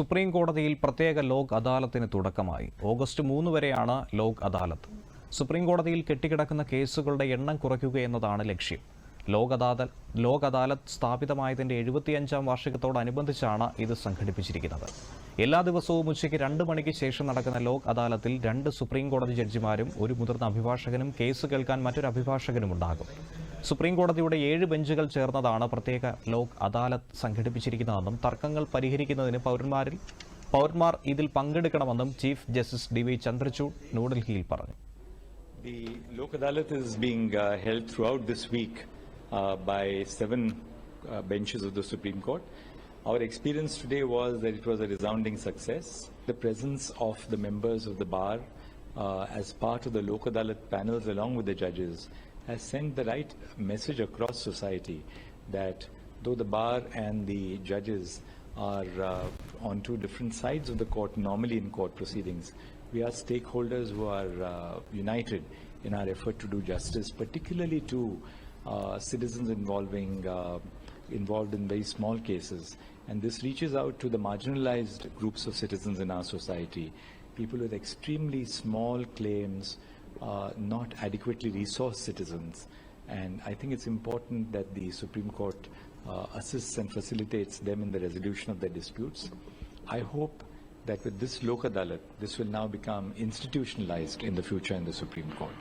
Supreme കോടതിയിൽ പ്രത്യേക ലോക് അദാലത്തിന് തുടക്കമായി. ഓഗസ്റ്റ് മൂന്ന് വരെയാണ് ലോക് അദാലത്ത്. സുപ്രീം കോടതിയിൽ കെട്ടിക്കിടക്കുന്ന കേസുകളുടെ എണ്ണം കുറയ്ക്കുക എന്നതാണ് ലക്ഷ്യം. ലോക് അദാലത്ത് ലോക് അദാലത്ത് സ്ഥാപിതമായതിന്റെ എഴുപത്തിയഞ്ചാം വാർഷികത്തോടനുബന്ധിച്ചാണ് ഇത് സംഘടിപ്പിച്ചിരിക്കുന്നത്. എല്ലാ ദിവസവും ഉച്ചയ്ക്ക് രണ്ട് മണിക്ക് ശേഷം നടക്കുന്ന ലോക് അദാലത്തിൽ രണ്ട് സുപ്രീം കോടതി ജഡ്ജിമാരും ഒരു മുതിർന്ന അഭിഭാഷകനും കേസ് കേൾക്കാൻ മറ്റൊരു അഭിഭാഷകനും ഉണ്ടാകും സുപ്രീം കോടതിയുടെ ഏഴ് ബെഞ്ചുകൾ ചേർന്നതാണ് പ്രത്യേക ലോക് അദാലത്ത് സംഘടിപ്പിച്ചിരിക്കുന്നതെന്നും തർക്കങ്ങൾ പരിഹരിക്കുന്നതിന് പൗരന്മാരിൽ പൗരന്മാർ ഇതിൽ പങ്കെടുക്കണമെന്നും chief justice D Y Chandrachud ന്യൂഡൽഹിയിൽ പറഞ്ഞു uh, throughout this week uh, by seven uh, benches of the Supreme Court. Our experience today was that it was a resounding success. The presence of the members of the bar uh, as part of the Lok Adalat panels along with the judges has sent the right message across society that though the bar and the judges are uh, on two different sides of the court normally in court proceedings, we are stakeholders who are uh, united in our effort to do justice, particularly to uh, citizens involving uh, involved in very small cases. And this reaches out to the marginalized groups of citizens in our society, people with extremely small claims, uh, not adequately resourced citizens. And I think it's important that the Supreme Court uh, assists and facilitates them in the resolution of their disputes. I hope that with this Lok Adalat, this will now become institutionalized in the future in the Supreme Court.